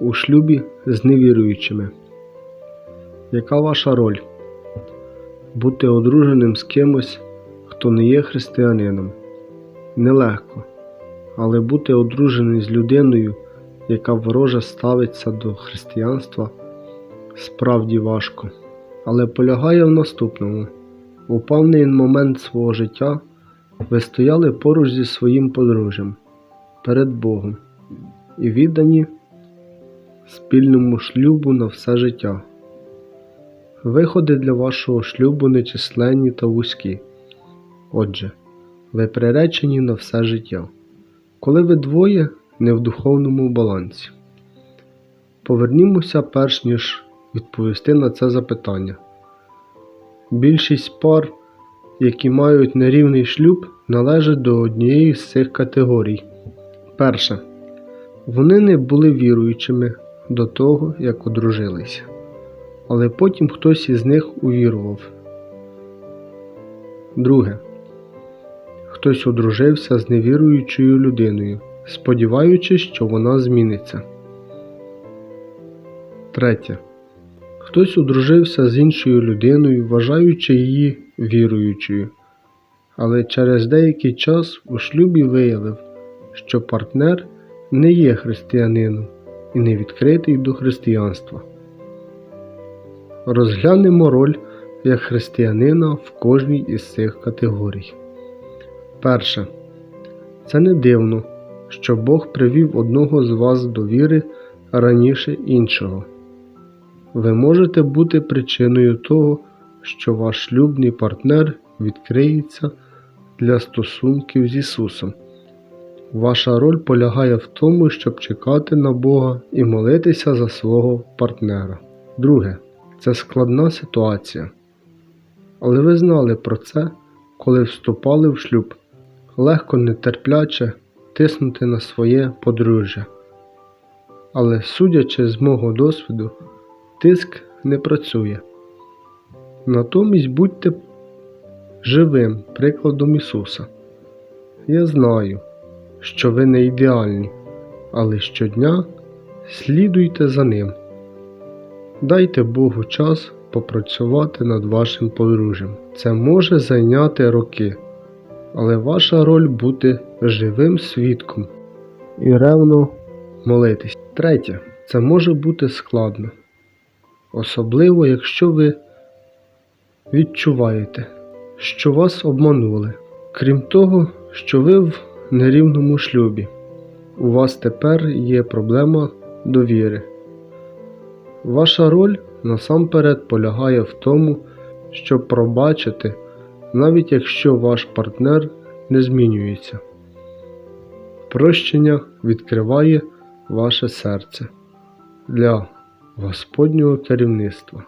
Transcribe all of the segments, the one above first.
у шлюбі з невіруючими. Яка ваша роль? Бути одруженим з кимось, хто не є християнином. Нелегко, але бути одруженим з людиною, яка вороже ставиться до християнства, справді важко. Але полягає в наступному: у певний момент свого життя ви стояли поруч зі своїм подружжям перед Богом і віддані спільному шлюбу на все життя. Виходи для вашого шлюбу нечисленні та вузькі. Отже, ви приречені на все життя, коли ви двоє не в духовному балансі. Повернімося перш ніж відповісти на це запитання. Більшість пар, які мають нерівний шлюб, належать до однієї з цих категорій. Перше. Вони не були віруючими до того, як одружилися, але потім хтось із них увірував. Друге. Хтось одружився з невіруючою людиною, сподіваючись, що вона зміниться. Третє. Хтось одружився з іншою людиною, вважаючи її віруючою, але через деякий час у шлюбі виявив, що партнер не є християнином і не відкритий до християнства. Розглянемо роль як християнина в кожній із цих категорій. Перше. Це не дивно, що Бог привів одного з вас до віри раніше іншого. Ви можете бути причиною того, що ваш шлюбний партнер відкриється для стосунків з Ісусом. Ваша роль полягає в тому, щоб чекати на Бога і молитися за свого партнера. Друге, це складна ситуація. Але ви знали про це, коли вступали в шлюб. Легко нетерпляче тиснути на своє подружжя. Але судячи з мого досвіду, тиск не працює. Натомість будьте живим прикладом Ісуса. Я знаю, що ви не ідеальні, але щодня слідуйте за Ним. Дайте Богу час попрацювати над вашим подружжям. Це може зайняти роки, але ваша роль бути живим свідком і ревно молитись. Третє, це може бути складно, особливо якщо ви відчуваєте, що вас обманули. Крім того, що ви в нерівному шлюбі, у вас тепер є проблема довіри. Ваша роль насамперед полягає в тому, щоб пробачити, навіть якщо ваш партнер не змінюється. Прощення відкриває ваше серце для Господнього керівництва.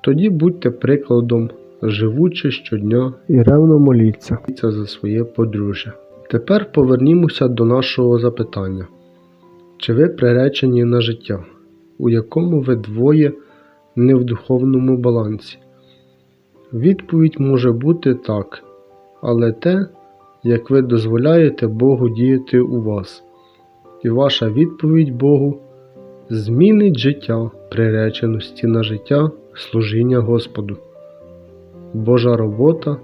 Тоді будьте прикладом, живучи щодня і ревно моліться за своє подружжя. Тепер повернімося до нашого запитання. Чи ви приречені на життя, у якому ви двоє не в духовному балансі? Відповідь може бути так, але те, як ви дозволяєте Богу діяти у вас, і ваша відповідь Богу змінить життя приреченості на життя служіння Господу. Божа робота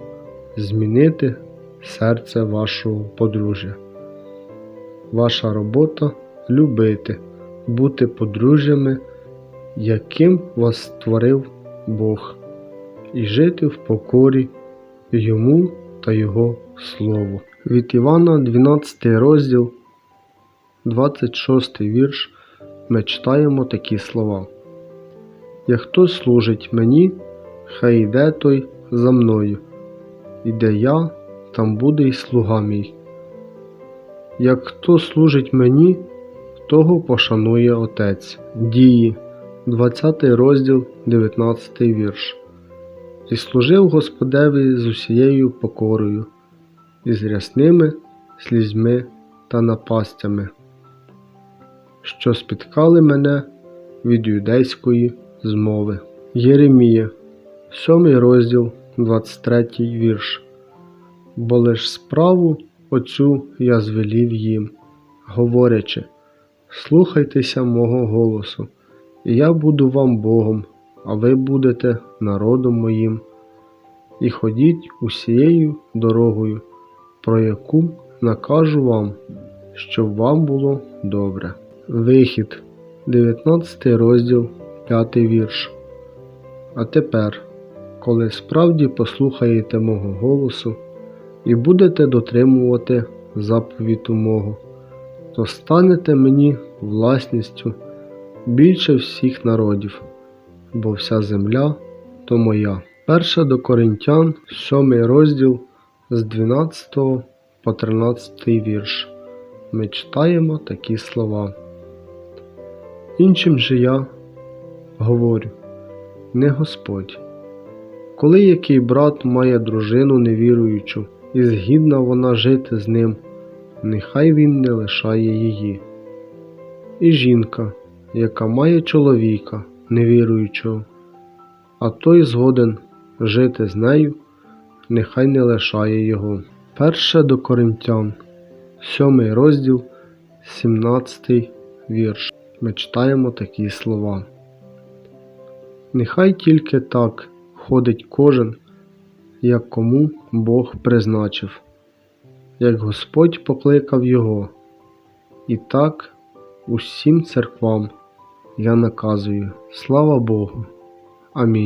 змінити серце вашого подружжя. Ваша робота любити, бути подружжями, яким вас створив Бог, і жити в покорі Йому та Його Слову. Від Івана 12 розділ, 26 вірш, ми читаємо такі слова. Як хто служить мені, хай йде той за мною, і де я, там буде й слуга мій. Як хто служить мені, того пошанує Отець. Дії, 20 розділ, 19 вірш. І служив Господеві з усією покорою, і з рясними слізьми та напастями, що спіткали мене від юдейської змови. Єремія, 7 розділ, 23 вірш. Бо лиш справу оцю я звелів їм, говорячи, Слухайтеся мого голосу, і я буду вам Богом, а ви будете народом моїм. І ходіть усією дорогою, про яку накажу вам, щоб вам було добре. Вихід, 19 розділ, 5 вірш. А тепер, коли справді послухаєте мого голосу і будете дотримувати заповіту мого, то станете мені власністю більше всіх народів, бо вся земля то моя. Перша до Коринтян, 7 розділ з 12 по 13 вірш. Ми читаємо такі слова. Іншим же я говорю, не Господь. Коли який брат має дружину невіруючу, і згідна вона жити з ним, нехай він не лишає її. І жінка, яка має чоловіка невіруючого, а той згоден жити з нею, нехай не лишає його. Перше до Коринтян, 7 розділ, 17 вірш. Ми читаємо такі слова. Нехай тільки так ходить кожен, як кому Бог призначив, як Господь покликав його. І так усім церквам я наказую. Слава Богу. Амінь.